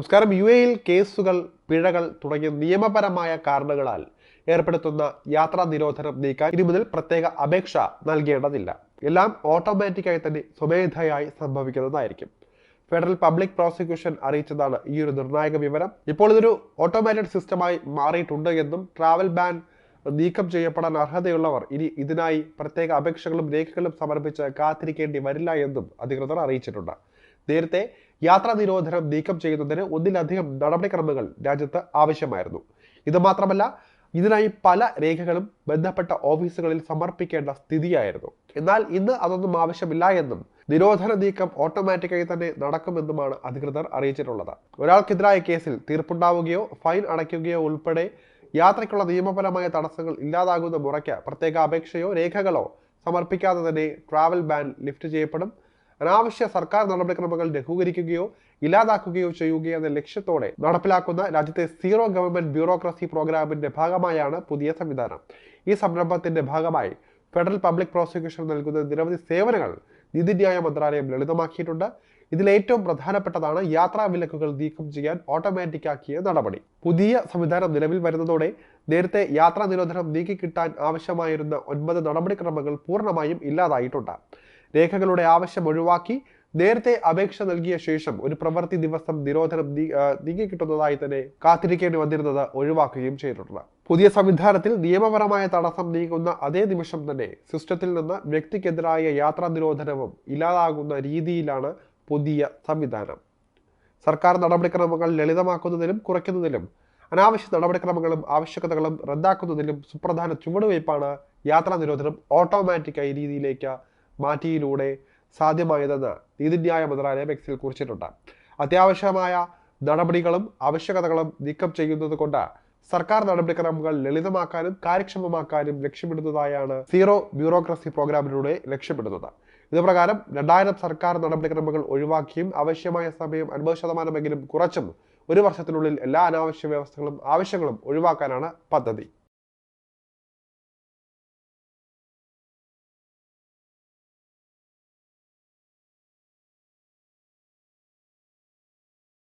നമസ്കാരം യു എയിൽ കേസുകൾ പിഴകൾ തുടങ്ങിയ നിയമപരമായ കാരണങ്ങളാൽ ഏർപ്പെടുത്തുന്ന യാത്രാ നിരോധനം നീക്കാൻ ഇനി മുതൽ പ്രത്യേക അപേക്ഷ നൽകേണ്ടതില്ല. എല്ലാം ഓട്ടോമാറ്റിക്കായി തന്നെ സ്വമേധയായി സംഭവിക്കുന്നതായിരിക്കും. ഫെഡറൽ പബ്ലിക് പ്രോസിക്യൂഷൻ അറിയിച്ചതാണ് ഈ ഒരു നിർണായക വിവരം. ഇപ്പോൾ ഇതൊരു ഓട്ടോമാറ്റഡ് സിസ്റ്റമായി മാറിയിട്ടുണ്ട് എന്നും ട്രാവൽ ബാൻ നീക്കം ചെയ്യപ്പെടാൻ അർഹതയുള്ളവർ ഇനി ഇതിനായി പ്രത്യേക അപേക്ഷകളും രേഖകളും സമർപ്പിച്ച് കാത്തിരിക്കേണ്ടി വരില്ല എന്നും അധികൃതർ അറിയിച്ചിട്ടുണ്ട്. നേരത്തെ യാത്രാ നിരോധനം നീക്കം ചെയ്യുന്നതിന് ഒന്നിലധികം നടപടിക്രമങ്ങൾ രാജ്യത്ത് ആവശ്യമായിരുന്നു. ഇത് മാത്രമല്ല ഇതിനായി പല രേഖകളും ബന്ധപ്പെട്ട ഓഫീസുകളിൽ സമർപ്പിക്കേണ്ട സ്ഥിതിയായിരുന്നു. എന്നാൽ ഇന്ന് അതൊന്നും ആവശ്യമില്ല എന്നും നിരോധന നീക്കം ഓട്ടോമാറ്റിക്കായി തന്നെ നടക്കുമെന്നുമാണ് അധികൃതർ അറിയിച്ചിട്ടുള്ളത്. ഒരാൾക്കെതിരായ കേസിൽ തീർപ്പുണ്ടാവുകയോ ഫൈൻ അടയ്ക്കുകയോ ഉൾപ്പെടെ യാത്രയ്ക്കുള്ള നിയമപരമായ തടസ്സങ്ങൾ ഇല്ലാതാകുന്ന മുറയ്ക്ക് പ്രത്യേക അപേക്ഷയോ രേഖകളോ സമർപ്പിക്കാതെ തന്നെ ട്രാവൽ ബാൻ ലിഫ്റ്റ് ചെയ്യപ്പെടും. അനാവശ്യ സർക്കാർ നടപടിക്രമങ്ങൾ ലഘൂകരിക്കുകയോ ഇല്ലാതാക്കുകയോ ചെയ്യുക എന്ന ലക്ഷ്യത്തോടെ നടപ്പിലാക്കുന്ന രാജ്യത്തെ സീറോ ഗവൺമെന്റ് ബ്യൂറോക്രസി പ്രോഗ്രാമിന്റെ ഭാഗമായാണ് പുതിയ സംവിധാനം. ഈ സംരംഭത്തിന്റെ ഭാഗമായി ഫെഡറൽ പബ്ലിക് പ്രോസിക്യൂഷൻ നൽകുന്ന നിരവധി സേവനങ്ങൾ നീതിന്യായ മന്ത്രാലയം ലളിതമാക്കിയിട്ടുണ്ട്. ഇതിലേറ്റവും പ്രധാനപ്പെട്ടതാണ് യാത്രാ വിലക്കുകൾ നീക്കം ചെയ്യാൻ ഓട്ടോമാറ്റിക് ആക്കിയ നടപടി. പുതിയ സംവിധാനം നിലവിൽ വരുന്നതോടെ നേരത്തെ യാത്രാ നിരോധനം നീക്കിക്കിട്ടാൻ ആവശ്യമായിരുന്ന ഒൻപത് നടപടിക്രമങ്ങൾ പൂർണമായും ഇല്ലാതായിട്ടുണ്ട്. രേഖകളുടെ ആവശ്യം ഒഴിവാക്കി നേരത്തെ അപേക്ഷ നൽകിയ ശേഷം ഒരു പ്രവൃത്തി ദിവസം നിരോധനം നീങ്ങിക്കിട്ടുന്നതായി തന്നെ കാത്തിരിക്കേണ്ടി വന്നിരുന്നത് ഒഴിവാക്കുകയും ചെയ്തിട്ടുണ്ട്. പുതിയ സംവിധാനത്തിൽ നിയമപരമായ തടസ്സം നീങ്ങുന്ന അതേ നിമിഷം തന്നെ സിസ്റ്റത്തിൽ നിന്ന് വ്യക്തിക്കെതിരായ യാത്രാ നിരോധനവും ഇല്ലാതാകുന്ന രീതിയിലാണ് പുതിയ സംവിധാനം. സർക്കാർ നടപടിക്രമങ്ങൾ ലളിതമാക്കുന്നതിലും കുറയ്ക്കുന്നതിലും അനാവശ്യ നടപടിക്രമങ്ങളും ആവശ്യകതകളും റദ്ദാക്കുന്നതിലും സുപ്രധാന ചുവടുവയ്പ്പാണ് യാത്രാ നിരോധനം ഓട്ടോമാറ്റിക്കായി രീതിയിലേക്ക് മാറ്റിയിലൂടെ സാധ്യമായതെന്ന് നീതിന്യായ മന്ത്രാലയം എക്സിൽ കുറിച്ചിട്ടുണ്ട്. അത്യാവശ്യമായ നടപടികളും ആവശ്യകതകളും നീക്കം ചെയ്യുന്നത് കൊണ്ട് സർക്കാർ നടപടിക്രമങ്ങൾ ലളിതമാക്കാനും കാര്യക്ഷമമാക്കാനും ലക്ഷ്യമിടുന്നതായാണ് സീറോ ബ്യൂറോക്രസി പ്രോഗ്രാമിലൂടെ ലക്ഷ്യമിടുന്നത്. ഇത് പ്രകാരം രണ്ടായിരം സർക്കാർ നടപടിക്രമങ്ങൾ ഒഴിവാക്കിയും ആവശ്യമായ സമയം അൻപത് ശതമാനമെങ്കിലും കുറച്ചും ഒരു വർഷത്തിനുള്ളിൽ എല്ലാ അനാവശ്യ വ്യവസ്ഥകളും ആവശ്യങ്ങളും ഒഴിവാക്കാനാണ് പദ്ധതി.